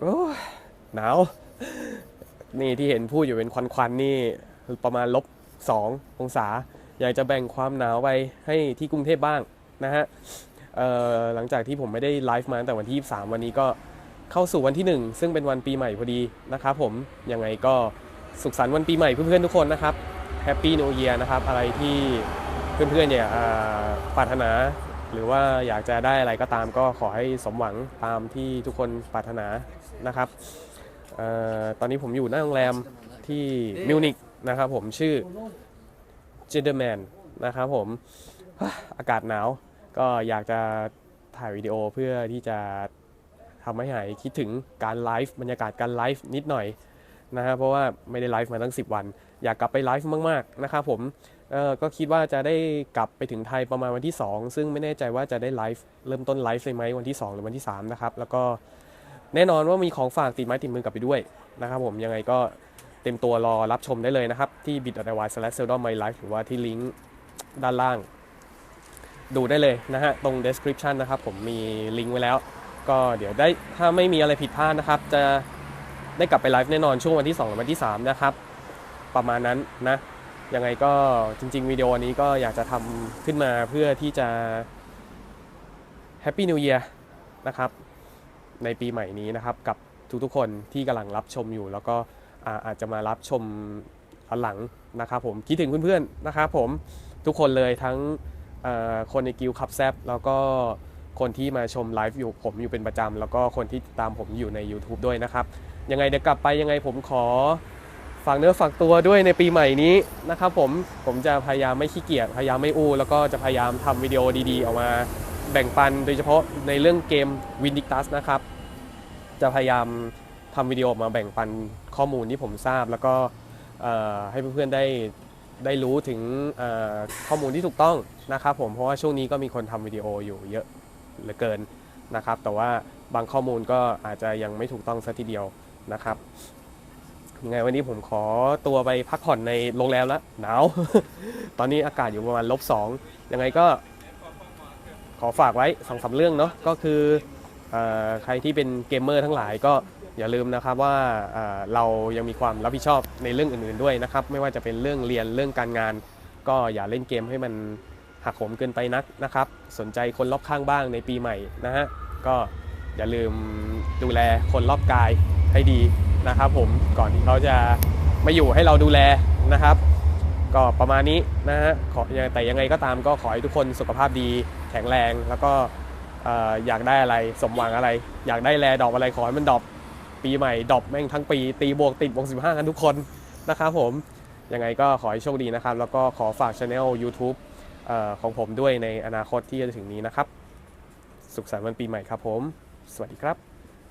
ก็หนาว นี่ที่เห็นพูดอยู่เป็นควันๆนี่ประมาณลบสององศา อยากจะแบ่งความหนาวไปให้ที่กรุงเทพบ้างนะฮะหลังจากที่ผมไม่ได้ไลฟ์มาตั้งแต่วันที่ 23 วันนี้ก็เข้าสู่วันที่ 1 ซึ่งเป็นวันปีใหม่พอดีนะครับผมยังไงก็สุขสันต์วันปีใหม่เพื่อนๆทุกคนนะครับแฮปปี้นิวเยียนะครับ อะไรที่เพื่อนๆเนี่ยอ่าปรารถนา หรือว่าอยากจะได้อะไรก็ตามก็ขอให้สมหวังตามที่ทุกคนปรารถนานะครับออตอนนี้ผมอยู่หน้าโรงแรมที่มิวนิกนะครับผมชื่อเจเดอร์แมนนะครับผมอากาศหนาวก็อยากจะถ่ายวิดีโอเพื่อที่จะทำให้หายคิดถึงการไลฟ์บรรยากาศการไลฟ์นิดหน่อยนะฮะเพราะว่าไม่ได้ไลฟ์มาตั้ง 10 วัน อยากกลับไปไลฟ์มาก ๆ นะครับผม เออก็คิดว่าจะได้กลับไปถึงไทยประมาณวันที่ 2 ซึ่งไม่แน่ใจว่าจะได้ไลฟ์เริ่มต้นไลฟ์เลยไหมวันที่ 2 หรือวันที่ 3 นะครับ แล้วก็แน่นอนว่ามีของฝากติดไม้ติดมือกลับไปด้วยนะครับผมยังไงก็เต็มตัวรอรับชมได้เลยนะครับ ที่ bit d y slash seldom my life หรือว่าที่ลิงก์ด้านล่าง ดูได้เลยนะฮะ ตรง description นะครับ ผมมีลิงก์ไว้แล้ว ก็เดี๋ยวได้ถ้าไม่มีอะไรผิดพลาดนะครับ จะได้กลับไปไลฟ์แน่นอนช่วงวันที่2หรือวันที่ 3 นะครับ ประมาณนั้นนะ ยังไงก็จริง ๆ วิดีโอนี้ก็อยากจะทำขึ้นมาเพื่อที่จะ Happy New Year นะครับ ในปีใหม่นี้นะครับ กับทุกๆคนที่กำลังรับชมอยู่ แล้วก็อาจจะมารับชมหลังนะครับผมคิดถึงเพื่อนๆนะครับผมทุกคนเลยทั้งคนในกิลคับแซบแล้วก็คนที่มาชมไลฟ์อยู่ผมอยู่เป็นประจำแล้วก็คนที่ตามผมอยู่ใน YouTube ด้วยนะครับ ยังไงเดี๋ยวกลับไปยังไงผมขอ ฝากเนื้อฝากตัวด้วยในปีใหม่นี้นะครับผมผมจะพยายามไม่ขี้เกียจพยายามไม่อู้ แล้วก็จะพยายามทำวิดีโอดีๆ ออกมาแบ่งปันโดยเฉพาะในเรื่องเกม Vindictus นะครับ จะพยายามทำวิดีโอออกมาแบ่งปันข้อมูลที่ผมทราบ แล้วก็ให้เพื่อนๆได้ได้รู้ถึงข้อมูลที่ถูกต้องนะครับผมเพราะว่าช่วงนี้ก็มีคนทำวิดีโออยู่เยอะเหลือเกินนะครับ แต่ว่าบางข้อมูลก็อาจจะยังไม่ถูกต้องสัทีเดียวนะครับ ยังไงวันนี้ผมขอตัวไปพักผ่อนในโรงแรมแล้วหนาว ตอนนี้อากาศอยู่ประมาณลบสองยังไงก็ขอฝากไว้สองสาเรื่องเนาะก็คือใครที่เป็นเกมเมอร์ทั้งหลายก็อย่าลืมนะครับว่าเรายังมีความรับผิดชอบในเรื่องอื่นๆด้วยนะครับ ไม่ว่าจะเป็นเรื่องเรียนเรื่องการงาน ก็อย่าเล่นเกมให้มันหักโหมเกินไปนักนะครับ สนใจคนรอบข้างบ้างในปีใหม่นะฮะก็อย่าลืมดูแลคนรอบกายให้ดี นะครับ ผมก่อนที่เขาจะมาอยู่ให้เราดูแลนะครับ ก็ประมาณนี้นะฮะขอแต่ยังไงก็ตามก็ขอให้ทุกคนสุขภาพดีแข็งแรงแล้วก็เอ่อยากได้อะไรสมหวังอะไร อยากได้แลดอกอะไรขอให้มันดอกปีใหม่ดอกแม่งทั้งปี ตีบวกติดบวก15กันทุกคนนะครับผมยังไงก็ขอให้โชคดีนะครับ แล้วก็ขอฝากช anel YouTube ของผมด้วยในอนาคตที่จะถึงนี้นะครับ สุขสันต์วันปีใหม่ครับผม สวัสดีครับ